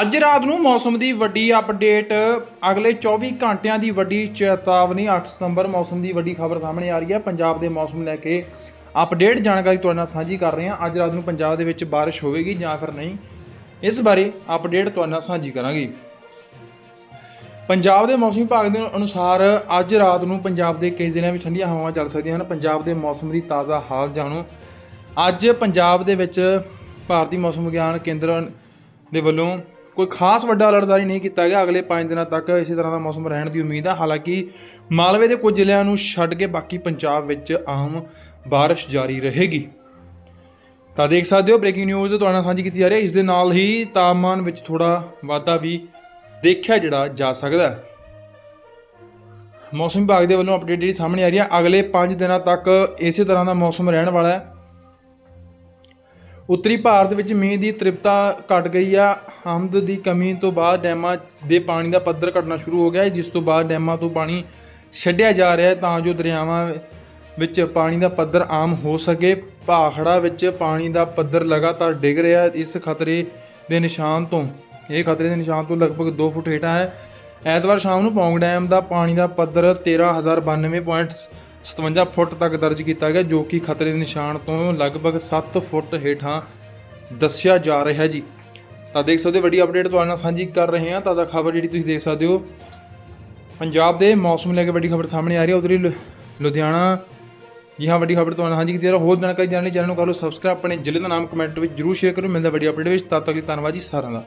ਅੱਜ ਰਾਤ ਨੂੰ ਮੌਸਮ ਦੀ ਵੱਡੀ ਅਪਡੇਟ ਅਗਲੇ 24 ਘੰਟਿਆਂ ਦੀ ਵੱਡੀ ਚੇਤਾਵਨੀ 8 ਸਤੰਬਰ ਮੌਸਮ ਦੀ ਵੱਡੀ ਖਬਰ ਸਾਹਮਣੇ ਆ ਰਹੀ ਹੈ। ਪੰਜਾਬ ਦੇ ਮੌਸਮ ਲੈ ਕੇ ਅਪਡੇਟ ਜਾਣਕਾਰੀ ਤੁਹਾਡੇ ਨਾਲ ਸਾਂਝੀ ਕਰ ਰਹੇ ਹਾਂ। ਅੱਜ ਰਾਤ ਨੂੰ ਪੰਜਾਬ ਦੇ ਵਿੱਚ ਬਾਰਿਸ਼ ਹੋਵੇਗੀ ਜਾਂ ਫਿਰ ਨਹੀਂ, ਇਸ ਬਾਰੇ ਅਪਡੇਟ ਤੁਹਾਡੇ ਨਾਲ ਸਾਂਝੀ ਕਰਾਂਗੇ। ਪੰਜਾਬ ਦੇ ਮੌਸਮ ਵਿਭਾਗ ਦੇ ਅਨੁਸਾਰ ਅੱਜ ਰਾਤ ਨੂੰ ਪੰਜਾਬ ਦੇ ਕਈ ਜ਼ਿਲ੍ਹਿਆਂ ਵਿੱਚ ਠੰਡੀਆਂ ਹਵਾਵਾਂ ਚੱਲ ਸਕਦੀਆਂ ਹਨ। ਪੰਜਾਬ ਦੇ ਮੌਸਮ ਦੀ ਤਾਜ਼ਾ ਹਾਲ ਜਾਣੋ। ਅੱਜ ਪੰਜਾਬ ਦੇ ਵਿੱਚ ਭਾਰਤੀ ਮੌਸਮ ਵਿਗਿਆਨ ਕੇਂਦਰ ਦੇ ਵੱਲੋਂ ਕੋਈ ਖਾਸ ਵੱਡਾ ਅਲਰਟ ਜਾਰੀ ਨਹੀਂ ਕੀਤਾ ਗਿਆ ਅਗਲੇ 5 ਦਿਨਾਂ ਤੱਕ ਇਸੇ ਤਰ੍ਹਾਂ ਦਾ ਮੌਸਮ ਰਹਿਣ ਦੀ ਉਮੀਦ ਹੈ ਹਾਲਾਂਕਿ ਮਾਲਵੇ ਦੇ ਕੁਝ ਜ਼ਿਲ੍ਹਿਆਂ ਨੂੰ ਛੱਡ ਕੇ ਬਾਕੀ ਪੰਜਾਬ ਵਿੱਚ ਆਮ ਬਾਰਿਸ਼ ਜਾਰੀ ਰਹੇਗੀ। ਤਾਂ ਦੇਖ ਸਕਦੇ ਹੋ ਬ੍ਰੇਕਿੰਗ ਨਿਊਜ਼ ਤੁਹਾਡੇ ਨਾਲ ਸਾਂਝੀ ਕੀਤੀ ਜਾ ਰਹੀ ਹੈ। ਇਸ ਦੇ ਨਾਲ ਹੀ ਤਾਪਮਾਨ ਵਿੱਚ ਥੋੜਾ ਵਾਧਾ ਵੀ ਦੇਖਿਆ ਜਿਹੜਾ ਜਾ ਸਕਦਾ ਹੈ। ਮੌਸਮ ਵਿਭਾਗ ਦੇ ਵੱਲੋਂ ਅਪਡੇਟ ਜਿਹੜੀ ਸਾਹਮਣੇ ਆ ਰਹੀ ਹੈ, ਅਗਲੇ 5 ਦਿਨਾਂ ਤੱਕ ਇਸੇ ਤਰ੍ਹਾਂ ਦਾ ਮੌਸਮ ਰਹਿਣ ਵਾਲਾ ਹੈ। ਉੱਤਰੀ ਭਾਰਤ ਵਿੱਚ ਮੀਂਹ ਦੀ ਤ੍ਰਿਪਤਾ ਘਟ ਗਈ ਆ। ਆਮਦ ਦੀ ਕਮੀ ਤੋਂ ਬਾਅਦ ਡੈਮਾਂ ਦੇ ਪਾਣੀ ਦਾ ਪੱਧਰ ਘਟਣਾ ਸ਼ੁਰੂ ਹੋ ਗਿਆ ਹੈ, ਜਿਸ ਤੋਂ ਬਾਅਦ ਡੈਮਾਂ ਤੋਂ ਪਾਣੀ ਛੱਡਿਆ ਜਾ ਰਿਹਾ ਹੈ, ਤਾਂ ਜੋ ਦਰਿਆਵਾਂ ਵਿੱਚ ਪਾਣੀ ਦਾ ਪੱਧਰ ਆਮ ਹੋ ਸਕੇ। ਭਾਖੜਾ ਵਿੱਚ ਪਾਣੀ ਦਾ ਪੱਧਰ ਲਗਾਤਾਰ ਡਿੱਗ ਰਿਹਾ ਹੈ। ਇਸ ਖਤਰੇ ਦੇ ਨਿਸ਼ਾਨ ਤੋਂ, ਇਹ ਖਤਰੇ ਦੇ ਨਿਸ਼ਾਨ ਤੋਂ ਲਗਭਗ 2 ਫੁੱਟ ਹੇਠਾਂ ਹੈ। ਐਤਵਾਰ ਸ਼ਾਮ ਨੂੰ ਪੌਂਗ ਡੈਮ ਦਾ ਪਾਣੀ ਦਾ ਪੱਧਰ 13092.57 ਫੁੱਟ ਤੱਕ ਦਰਜ ਕੀਤਾ ਗਿਆ, ਜੋ ਕਿ ਖਤਰੇ ਦੇ ਨਿਸ਼ਾਨ ਤੋਂ ਲਗਭਗ 7 ਫੁੱਟ ਹੇਠਾਂ ਦੱਸਿਆ ਜਾ ਰਿਹਾ ਹੈ ਜੀ। ਤਾਂ ਦੇਖ ਸਕਦੇ ਹੋ, ਵੱਡੀ ਅਪਡੇਟ ਤੁਹਾਡੇ ਨਾਲ ਸਾਂਝੀ ਕਰ ਰਹੇ ਹਾਂ। ਤਾਜ਼ਾ ਖਬਰ ਜਿਹੜੀ ਤੁਸੀਂ ਦੇਖ ਸਕਦੇ ਹੋ, ਪੰਜਾਬ ਦੇ ਮੌਸਮ ਲੈ ਕੇ ਵੱਡੀ ਖਬਰ ਸਾਹਮਣੇ ਆ ਰਹੀ ਹੈ। ਉਧਰ ਹੀ ਲੁ- ਲੁਧਿਆਣਾ ਜੀ ਹਾਂ, ਵੱਡੀ ਖਬਰ ਤੁਹਾਨੂੰ ਸਾਂਝੀ ਕੀਤੀ ਜਾ ਰਹੀ ਹੈ। ਹੋਰ ਜਾਣਕਾਰੀ ਜਾਣ ਲਈ ਚੈਨਲ ਨੂੰ ਕਰ ਲਓ ਸਬਸਕ੍ਰਾਈਬ ਆਪਣੇ ਜ਼ਿਲ੍ਹੇ ਦਾ ਨਾਮ ਕਮੈਂਟ ਵਿੱਚ ਜਰੂਰ ਸ਼ੇਅਰ ਕਰੋ। ਮਿਲਦਾ ਵੱਡੀ ਅਪਡੇਟ ਵਿੱਚ। ਤਦ ਤੱਕ ਲਈ ਧੰਨਵਾਦ ਜੀ ਸਾਰਿਆਂ ਦਾ।